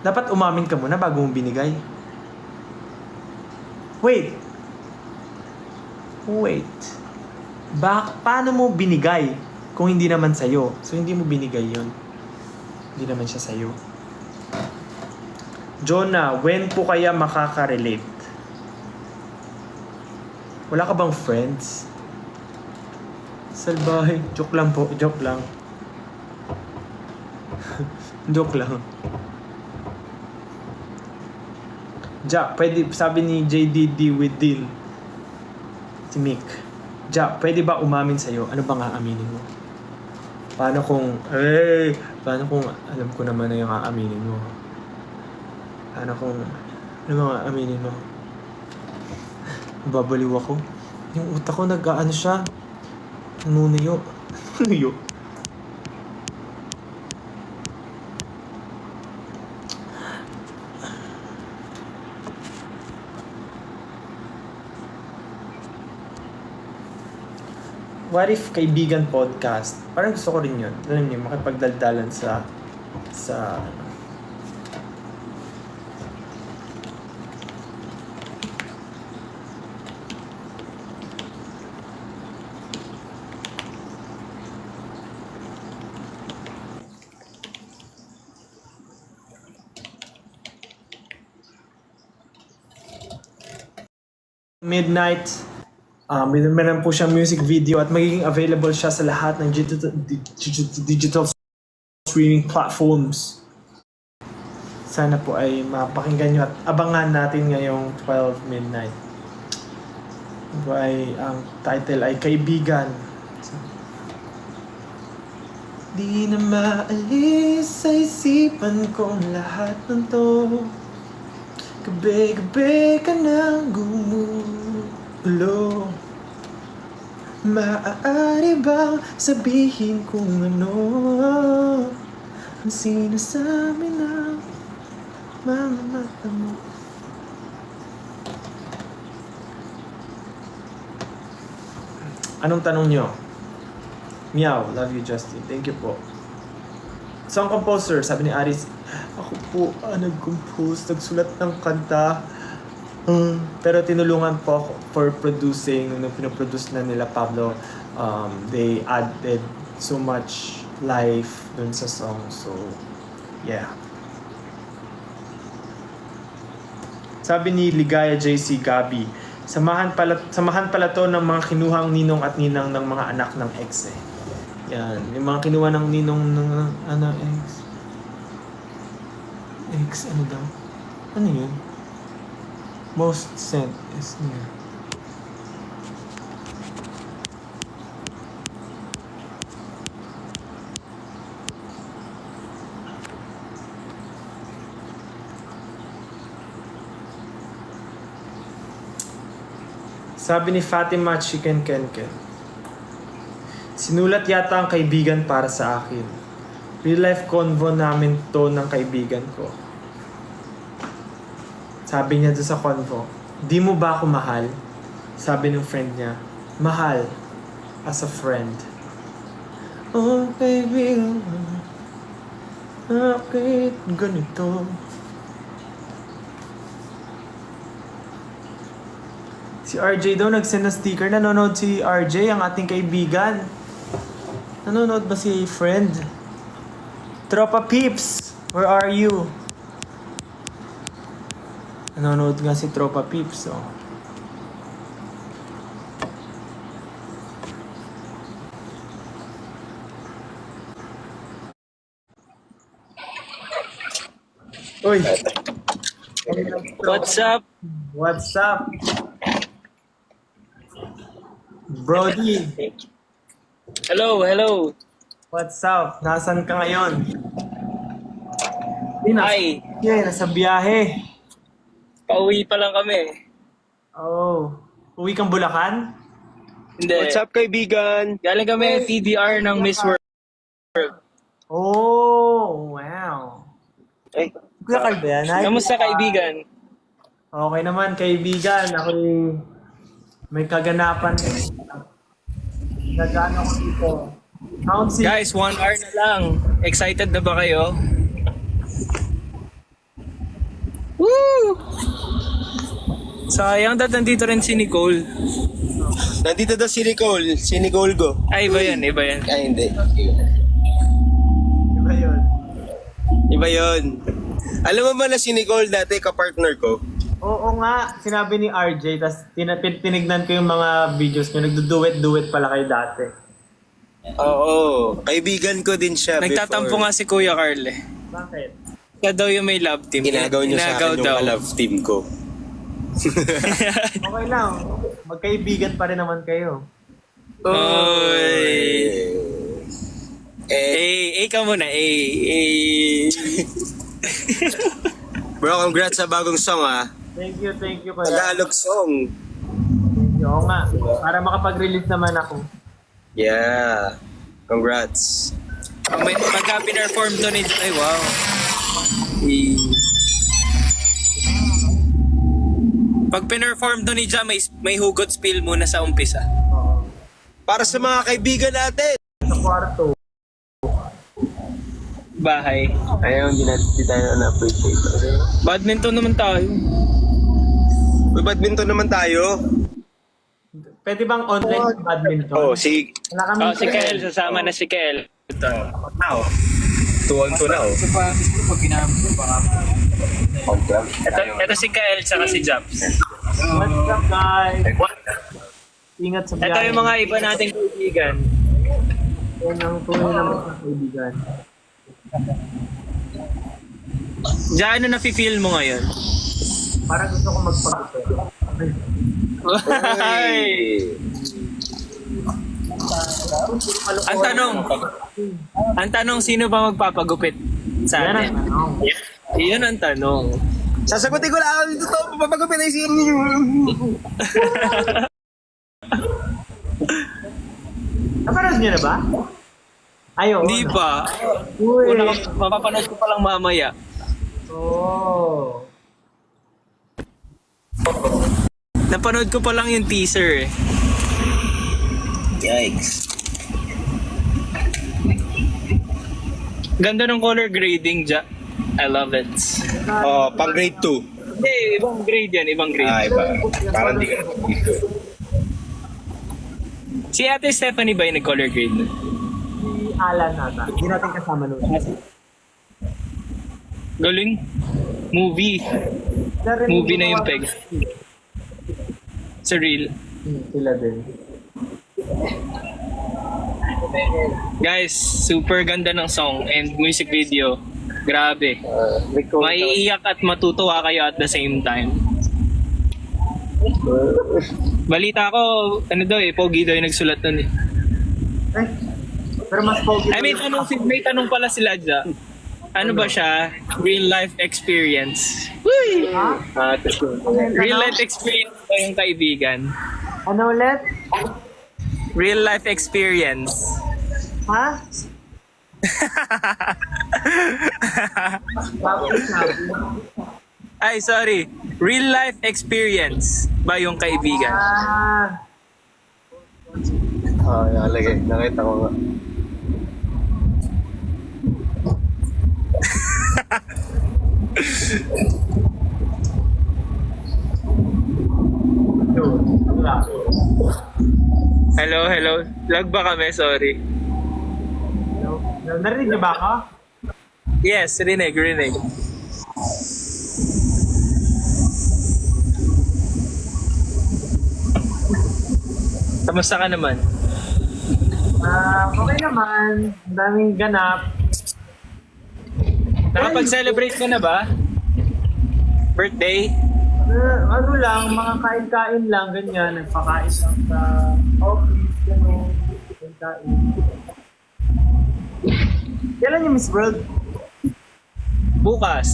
Dapat umamin ka muna bago mo binigay. Wait. Wait. Bak paano mo binigay kung hindi naman sa'yo? So, hindi mo binigay yon Hindi naman siya sa'yo. Jonah, when po kaya makaka-relate? Wala ka bang friends? Salbahe. Joke lang po. Joke lang. Joke lang. Ja, pwede, sabi ni JDD Within, si Mick, Ja, pwede ba umamin sa'yo? Ano ba nga aminin mo? Paano kung, eh, paano kung alam ko naman na yung aaminin mo? Paano kung, ano ba nga aminin mo? Babaliw ako. Yung utak ko nag-ano siya, nanunuyo. Nanunuyo. What kaibigan podcast? Parang gusto ko rin yun. Alam niyo, makipagdaldalan sa sa ano. Midnight Um, meron po siyang music video at magiging available siya sa lahat ng digital, digital, streaming platforms. Sana po ay mapakinggan nyo at abangan natin ngayong 12 midnight. Ito ay, ang title ay Kaibigan. Di na maalis sa isipan kong lahat ng to Gabi-gabi ka nang gumulo Maaari bang sabihin kung ano Ang sinasabi ng mga mata mo Anong tanong nyo? Meow, love you Justin. Thank you po. Song composer, sabi ni Aris, ako po ah, nag-compose, nagsulat ng kanta. Hmm, pero tinulungan po ako for producing, nung pinoproduce na nila Pablo, um, they added so much life dun sa song. So, yeah. Sabi ni Ligaya JC Gabi, samahan pala, samahan pala to ng mga kinuhang ninong at ninang ng mga anak ng ex eh. Yan, yung mga kinuha ng ninong ng anak ex. Ex, ano daw? Ano yun? Most sent is near. Sabi ni Fatima Chicken Ken Ken. Sinulat yata ang kaibigan para sa akin. Real life convo namin to ng kaibigan ko. Sabi niya doon sa convo, di mo ba ako mahal? Sabi ng friend niya, mahal as a friend. Oh, baby, bakit ganito? Si RJ daw nagsend ng sticker. Nanonood si RJ, ang ating kaibigan. Nanonood ba si friend? Tropa Peeps, where are you? Nanonood nga si Tropa Peeps, oh. Uy! What's up? What's up? Brody, Hello, hello. what's up? Nasaan ka ngayon? Hindi, nasa, Hi. yeah, nasa biyahe. Pauwi pa lang kami. Oh. Uwi kang Bulacan? Hindi. What's up, kaibigan? Galing kami TDR ng Miss World. Oh, wow. Ay, Kuya yan? Hi, Kamusta kaibigan? Okay naman, kaibigan. Ako may kaganapan. Nagano ko dito. Guys, one hour na lang. Excited na ba kayo? Woo! Sayang, dahil nandito rin si Nicole. Nandito daw si Nicole. Si Nicole go. Ay, iba yan, iba yan. Ay, hindi. Diba yun? Iba yun. Alam mo ba na si Nicole dati kapartner ko? Oo nga, sinabi ni RJ, tapos tin- tin- tinignan ko yung mga videos niyo, nagdo-duet-duet pala kayo dati. Oo. Kaibigan ko din siya Nagtatampo nga si Kuya Carl eh. Bakit? Siya daw yung may love team. Inagaw niyo sa Inagaw akin yung love team ko. Okay lang, magkaibigan pa rin naman kayo. Oy! Eh, Eh, eh ka muna, eh, eh. bro, congrats sa bagong song ah. Thank you, thank you kuya. Tagalog song. Thank you. Oo nga, para makapag-release naman ako. Yeah. Congrats. Pag may pagka pinerform to ni Ay, wow. Eh. Pag pinerform to ni Ja, may, may hugot spill muna sa umpisa. Oo. Para sa mga kaibigan natin. Sa kwarto. Bahay. Ayaw, hindi natin hindi tayo na-appreciate. Badminton naman tayo. May badminton naman tayo. Pwede bang online badminton? Oh, si... Wala kami Oh, si Kel, sasama na si Kel. Ito. Now. Tuwang to now. Ito, ito si Kel, saka si Japs. What's up guys? Ingat sa biyahe. Ito yung mga iba nating kaibigan. Yan ang tunay na mga kaibigan. Ja, ano na-feel mo ngayon? Parang gusto ko magpag-ito. Ay! Ang tanong, ang tanong, sino ba magpapagupit sa Yan ang atin? tanong. Iyon ang tanong. Sasagutin ko lang. Ito, papagupit ay si... Napanood niyo na ba? Ayaw. Hindi pa. Uy. Una, mapapanood ko pa lang mamaya. Oh. Napanood ko pa lang yung teaser eh. Yikes. Ganda ng color grading, Ja. I love it. Oh, pang grade 2. Hindi, ibang grade yan, ibang grade. Ah, iba. Parang di ka dito. Si Ate Stephanie ba yung nag-color grade? nun? Si Alan nata. Hindi natin kasama noon. Galing. Movie. Movie na yung peg. Sa real. Hmm, sila din. Guys, super ganda ng song and music video. Grabe. Maiiyak at matutuwa kayo at the same time. Balita ko, ano daw eh, Pogi daw yung nagsulat nun eh. Eh, pero mas pogi. I mean, tanong, may tanong pala sila dyan. Ano ba siya? Real life experience. Uy! Ah, Real life experience ba yung kaibigan? Ano ulit? Real life experience. Ha? Ay, sorry. Real life experience ba yung kaibigan? Ah. Ah, nakalagay. Nakita ko nga. Yun. Hello, hello. Lag ba kami? Sorry. No. Narinig niyo ba ako? Yes, rinig, rinig. Kamusta ka naman? Ah, okay naman. Ang daming ganap. Nakapag-celebrate ka na ba? Birthday? Uh, ano lang, mga kain-kain lang, ganyan. Nagpakain lang sa office, gano'n. Kain-kain. Kailan yung Miss World? Bukas.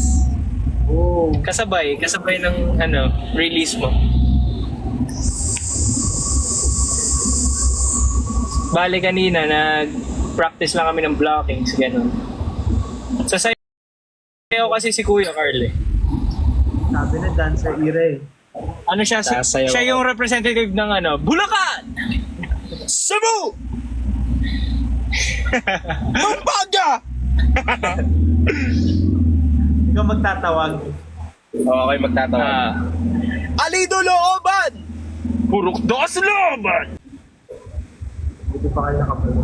Oh. Kasabay, kasabay ng ano, release mo. Bale kanina, nag-practice lang kami ng blockings, gano'n. Sa sayo kasi si Kuya Carl eh. Sabi na dancer Ire. Ano siya? Si, Sasayaw siya yung representative ng ano, Bulacan! Cebu! Pampanga! Ikaw magtatawag. Okay, magtatawa. Ah, Alido Looban! Purok dos laban! Hindi pa kayo nakapalo.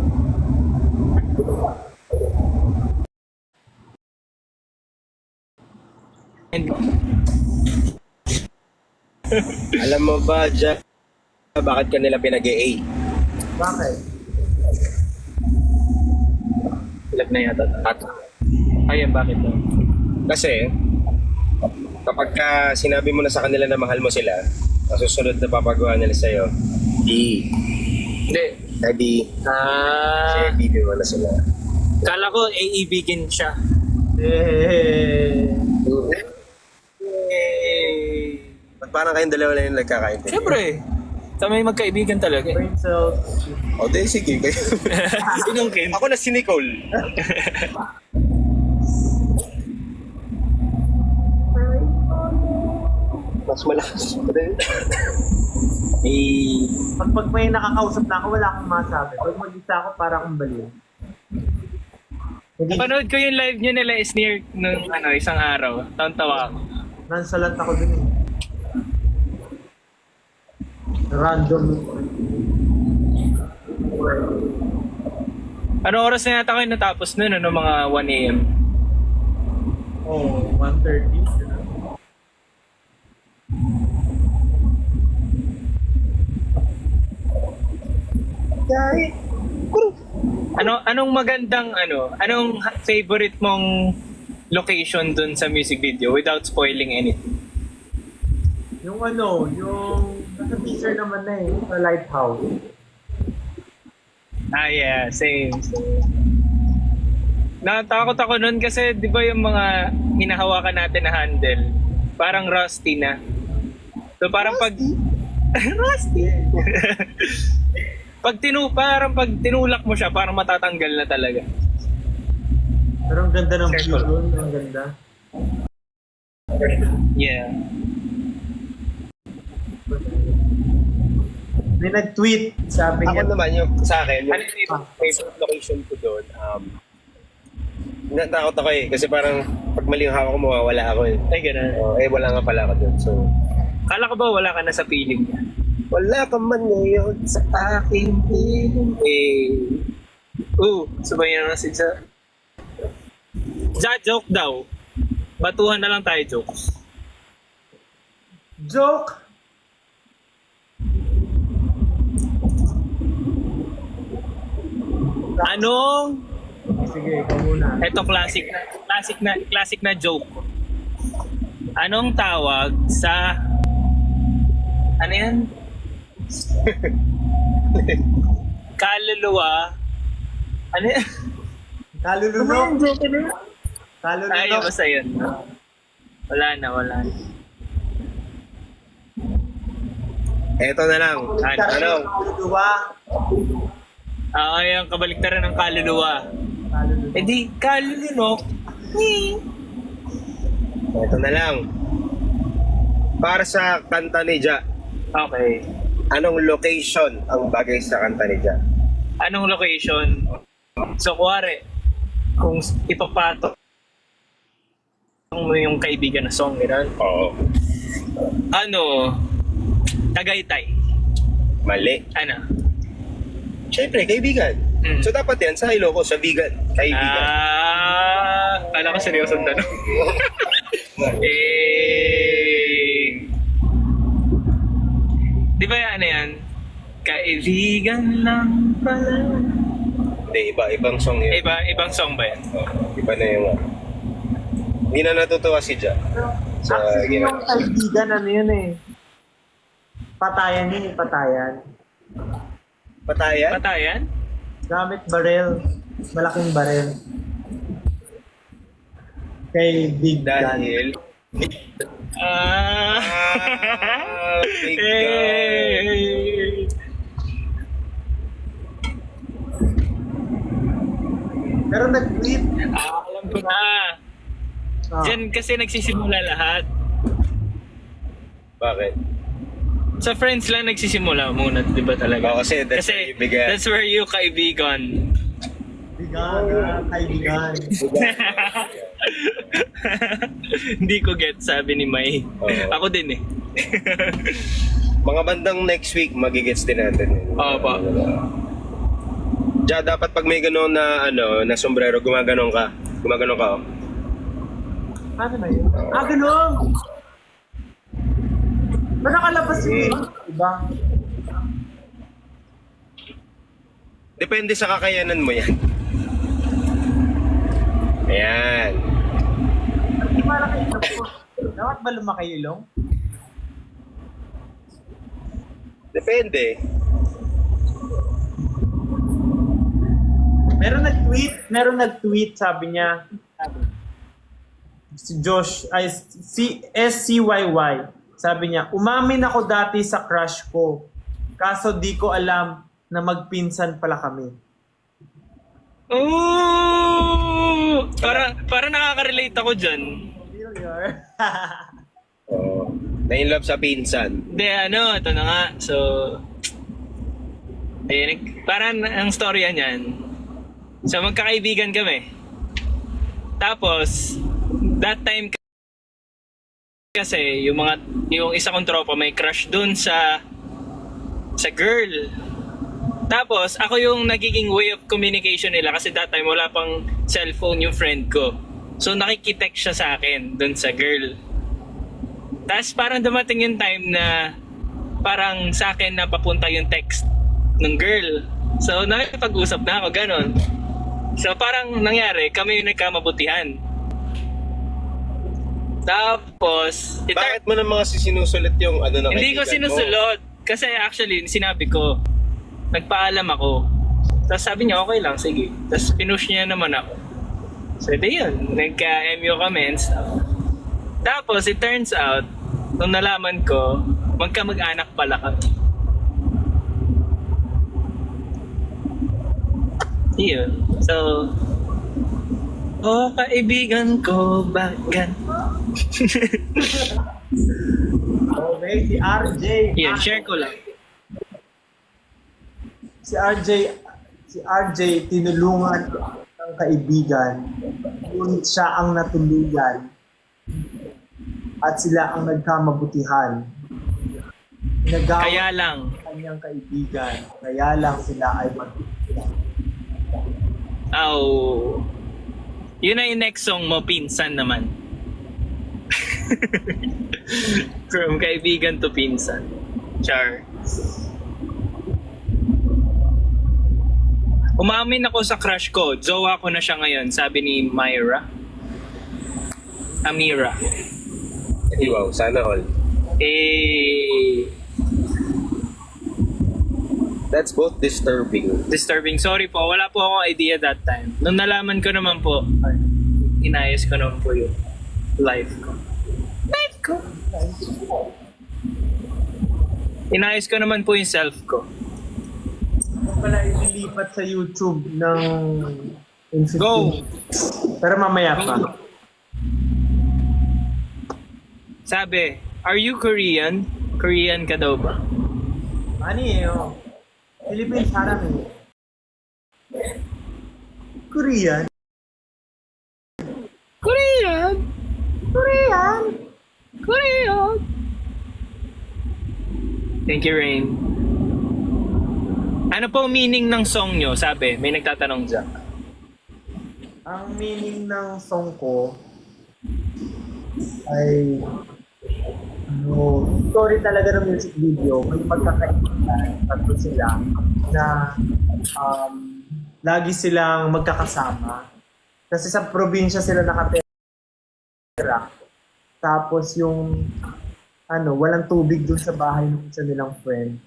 Alam mo ba, Ja, bakit ka nila pinag-A? Bakit? Love na yata. At Ayan, bakit daw? kasi, kapag ka sinabi mo na sa kanila na mahal mo sila, ang susunod na papagawa nila sa'yo, di, Hindi. di, Ah, kasi bibig mo na sila. kala ko AEBigin siya. Eh, parang kayong dalawa lang yung nagkakaintindi? Siyempre. Kami magkaibigan talaga. eh. brain cells. O, di, sige. kayo. Sinungkin. Ako na si Nicole. Mas malakas pa din. Eh, Pag, pag may nakakausap na ako, wala akong masabi. Pag mag-isa ako, para akong baliw. Hindi, Napanood ko yung live nyo nila is near nung ano, isang araw. Taon-tawa ako. nonchalant ako dun eh. Random. Ano oras na yata kayo natapos nun? Ano mga 1 a.m.? Oh, 1.30. Ano anong magandang ano? Anong favorite mong location dun sa music video without spoiling anything? Yung ano, yung nasa teaser naman na eh, sa lighthouse. Ah, yeah. Same. Natakot ako nun kasi di ba yung mga hinahawakan natin na handle, parang rusty na. So parang pag... rusty? pag tinu parang pag tinulak mo siya, parang matatanggal na talaga. Pero ang ganda ng view dun, ang ganda. Yeah. May nag-tweet, sabi Ako niya, naman, yung sa akin, yung Ano yung favorite? favorite location ko doon, um, natakot ako eh. Kasi parang pag mali yung hawak ko, mawawala ako eh. Ay, ganun. Oh, eh, wala nga pala ako doon. So, Kala ko ba wala ka na sa piling niya? wala ka man ngayon sa aking piling. Eh. Oo, sabay na si sa... Ja, joke daw. Batuhan na lang tayo jokes. joke! Anong Sige, ikaw muna. Ito classic classic na classic na joke. Anong tawag sa Ano 'yan? Kaluluwa. Ano yan? Kalulunok! Kalulunok! Ay, basta yun. Wala na, wala na. Eto na lang. Ano? Ano? Kaluluwa! Ah, yung kabaliktaran ng kaluluwa. Kalulunok. Eh di, kalulunok. Eto na lang. Para sa kanta ni Ja, Okay. anong location ang bagay sa kanta ni Ja? Anong location? So, kuwari, kung ipapato mo yung kaibigan na song, gano'n. Oo. Ano, Tagaytay. Mali. Ano? Siyempre, kaibigan. Mm. So dapat yan sa Ilocos, sa bigan. Kaibigan. Ah, kala ko seryoso ang tanong. eh, di ba yan, ano yan? Kaibigan lang pala. Hindi, iba. Ibang song yun. Iba, ibang song ba yan? Oh, iba na yung ano. Hindi na natutuwa si Ja. Sa Actually, yung kaibigan, ano yun eh. Patayan yun eh, patayan. Patayan? Patayan? Gamit barel. Malaking barel. Kay Big. Dahil... Ah. Ah, big Hey. Pero nag-tweet. Ah, alam ko na. Ah, Diyan kasi nagsisimula lahat. Bakit? Sa friends lang nagsisimula muna, di ba talaga? Oo, kasi that's where you began. that's where you kaibigan. Bigan, ah, kaibigan. Hindi ko get, sabi ni May. Oo. Ako din eh. Mga bandang next week, magigets din natin. yun. Opo. Diya, dapat pag may gano'n na, ano, na sombrero, gumaganon ka. Gumaganon ka, oh. Ano na yun? Ah, ganun! Ba nakalabas yung iba? Depende sa kakayanan mo yan. Ayan. Hindi malaki ilong ko. Dapat ba lumaki ilong? Depende. Meron nag-tweet, meron nag-tweet, sabi niya, si Josh, ay, si SCYY, sabi niya, umamin ako dati sa crush ko, kaso di ko alam na magpinsan pala kami. Oh! Para, para nakaka-relate ako dyan. Oh, na-in love sa pinsan. Hindi, ano, ito na nga. So, ayun, parang ang storya niyan. So, magkakaibigan kami. Tapos, that time kasi yung mga yung isa kong tropa may crush dun sa sa girl. Tapos ako yung nagiging way of communication nila kasi that time wala pang cellphone yung friend ko. So nakikitext siya sa akin dun sa girl. Tapos parang dumating yung time na parang sa akin na papunta yung text ng girl. So nakipag-usap na ako, ganon. So parang nangyari, kami yung nagkamabutihan. Tapos, it Bakit mo na mga sinusulit yung ano na hindi ko kaibigan mo? sinusulot. Kasi actually, sinabi ko, nagpaalam ako. Tapos sabi niya, okay lang, sige. Tapos pinush niya naman ako. So, ito yun. Nagka-MU kami and stuff. Tapos, it turns out, nung nalaman ko, magkamag-anak pala kami. Yun. So, Oh, kaibigan ko, bagan. Okay, si RJ. Yan, share ko lang. Si RJ, si RJ tinulungan ng kaibigan. Yun siya ang natuluyan. At sila ang nagkamabutihan. Nagawa Kaya lang, kanyang kaibigan. Kaya lang sila ay magtutulungan. Oh. Yun na yung next song mo, Pinsan naman. From kaibigan to pinsan. Char. Umamin ako sa crush ko. Jowa ko na siya ngayon, sabi ni Myra. Amira. Eh, wow, sana all. Eh, That's both disturbing. disturbing. Sorry po, wala po akong idea that time. Nung nalaman ko naman po, ay, inayos ko naman po yung life ko. Inayos ko naman po yung self ko. Ako pala ililipat sa YouTube ng in 15 Go! Pero mamaya pa. Sabi, are you Korean? Korean ka daw ba? Ano eh, oh. Philippines harap eh. Korean? Korean! Korean? Korean! Thank you, Rain. Ano po meaning ng song nyo? Sabi, may nagtatanong dyan. Ang meaning ng song ko ay ano, story talaga ng music video. May magkakaibigan, tatlo sila, na um, lagi silang magkakasama. Kasi sa probinsya sila nakatira. Tapos yung ano, walang tubig dun sa bahay ng isa nilang friend.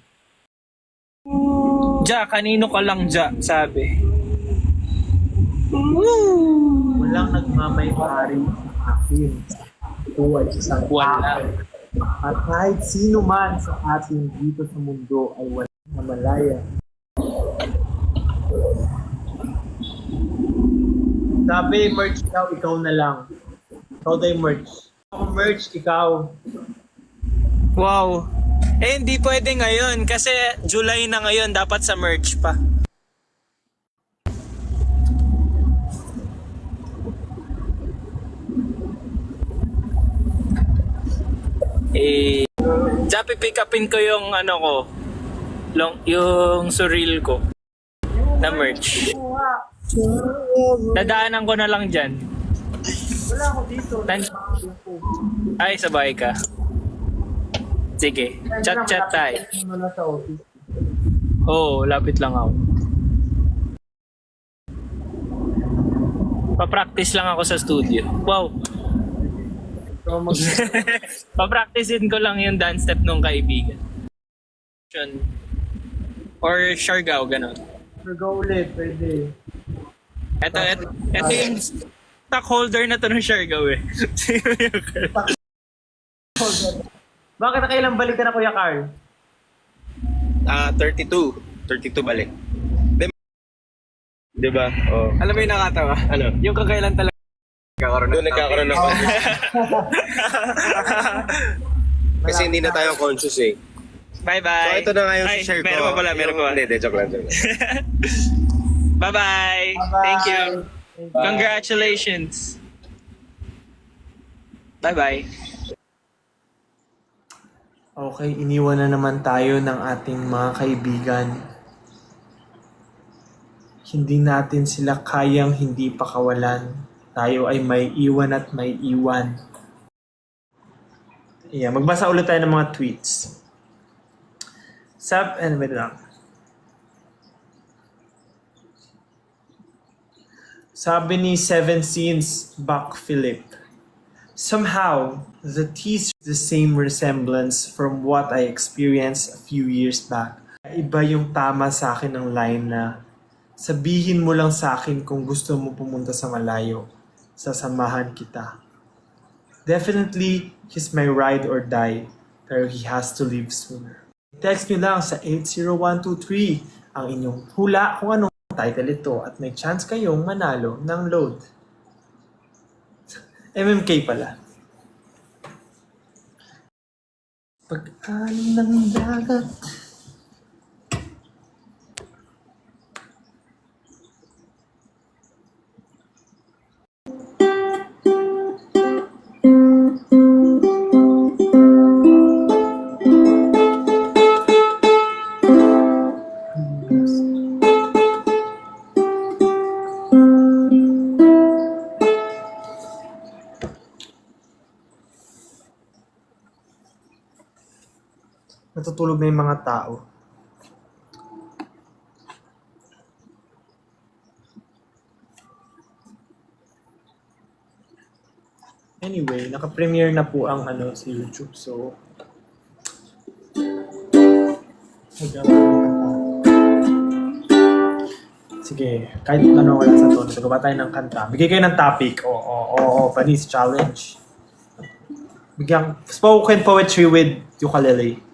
Ja, kanino ka lang ja, sabi. Walang nagmamayari sa akin. Ay isang Wala. At kahit sino man sa atin dito sa mundo ay walang namalaya. Sabi, merch daw, ikaw na lang. Ikaw daw merch. Merch, ikaw. Wow. Eh, hindi pwede ngayon kasi July na ngayon, dapat sa merch pa. Eh, Japi pick upin ko yung ano ko, long, yung surreal ko na merch. Dadaanan ko na lang dyan. Wala ako dito. Nan- Ay, sabay ka. Sige, chat-chat tayo. Oo, oh, lapit lang ako. Pa-practice lang ako sa studio. Wow. Pa-practicein ko lang yung dance step nung kaibigan. Or Siargao, ganun. go ulit, pwede. Ito, ito, ito yung stock holder na to ng Siargao eh. Bakit nakailang balik ka na, Kuya Carl? Ah, 32. 32 balik. Di ba? Oh. Alam mo yung nakatawa? Ano? Yung kakailan talaga nagkakaroon Doon nagkakaroon ng conscious. Kasi hindi na tayo conscious eh. Bye-bye. So ito na nga yung Ay, share ko. Meron pa pala, meron Yung- pa. Hindi, hindi, joke lang. Joke lang. Bye-bye. Thank you. Congratulations. Bye-bye. Okay, iniwan na naman tayo ng ating mga kaibigan. Hindi natin sila kayang hindi pakawalan. Tayo ay may iwan at may iwan. Yeah, magbasa ulit tayo ng mga tweets. Sab, and wait lang. Sabi ni Seven Scenes, Buck Philip. Somehow, the tease the same resemblance from what I experienced a few years back. Iba yung tama sa akin ng line na sabihin mo lang sa akin kung gusto mo pumunta sa malayo. Sasamahan kita. Definitely, he's my ride or die, pero he has to leave sooner. Text nyo lang sa 80123 ang inyong hula kung anong title ito at may chance kayong manalo ng load. MMK pala. Pag-alim ng dagat. Natutulog na yung mga tao. Anyway, naka-premiere na po ang ano sa YouTube. So. Sige, kahit ano wala sa tono, gagawa tayo ng kanta. Bigay kayo ng topic. Oo, oo, oo, oo, panis challenge. Bigyan, spoken poetry with ukulele.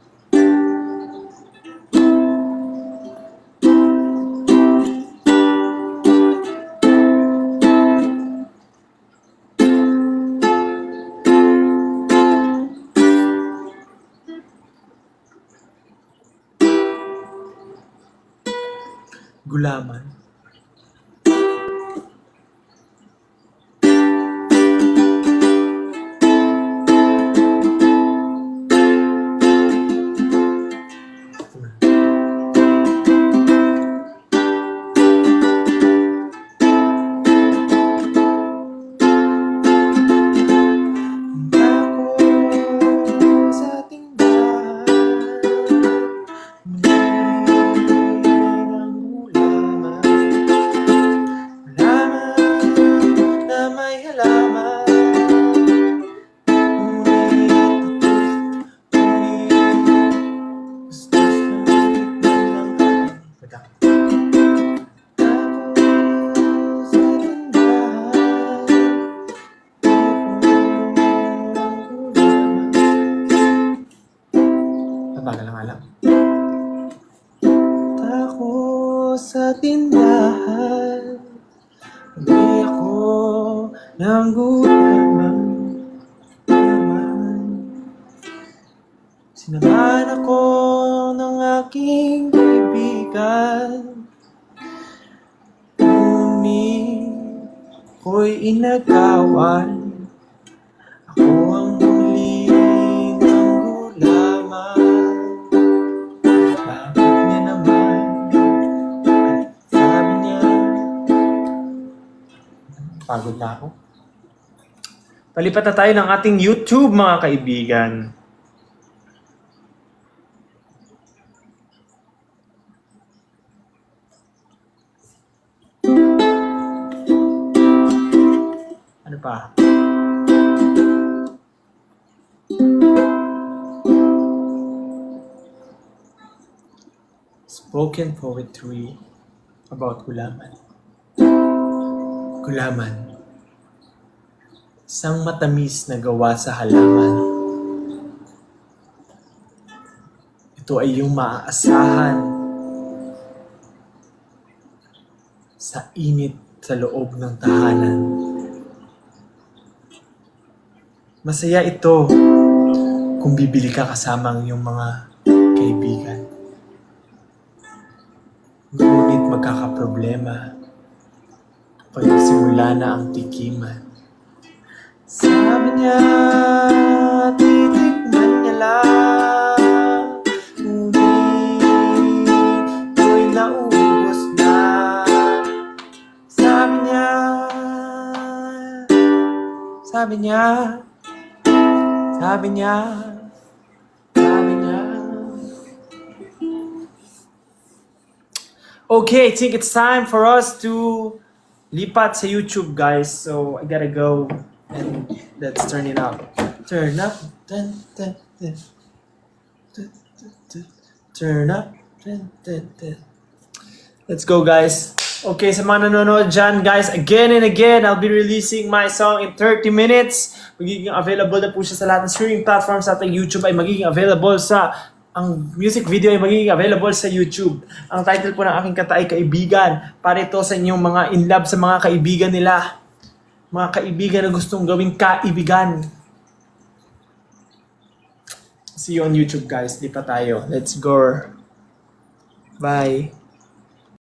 ako ng aking kaibigan. Umi ko'y inagawan. Ako ang muli ng gulaman. Bakit niya naman Sabi niya Pagod na ako. Palipat na tayo ng ating YouTube mga kaibigan. Pa? Spoken poetry about gulaman. Gulaman. Isang matamis na gawa sa halaman. Ito ay yung maaasahan sa init sa loob ng tahanan. Masaya ito kung bibili ka kasama ang iyong mga kaibigan. Ngunit magkakaproblema pag nagsimula na ang tikiman. Sabi niya, titikman niya lang. Ngunit ko'y naubos na. Sabi niya, sabi niya, Okay, I think it's time for us to lipat sa YouTube, guys. So, I gotta go and let's turn it up. Turn up. Dun, dun, dun. Turn up. Let's go, guys. Okay, sa mga nanonood dyan, guys, again and again, I'll be releasing my song in 30 minutes. Magiging available na po siya sa lahat ng streaming platforms sa ating YouTube ay magiging available sa ang music video ay magiging available sa YouTube. Ang title po ng aking kanta ay Kaibigan. Para ito sa inyong mga in love sa mga kaibigan nila. Mga kaibigan na gustong gawing kaibigan. See you on YouTube guys. Di tayo. Let's go. Bye.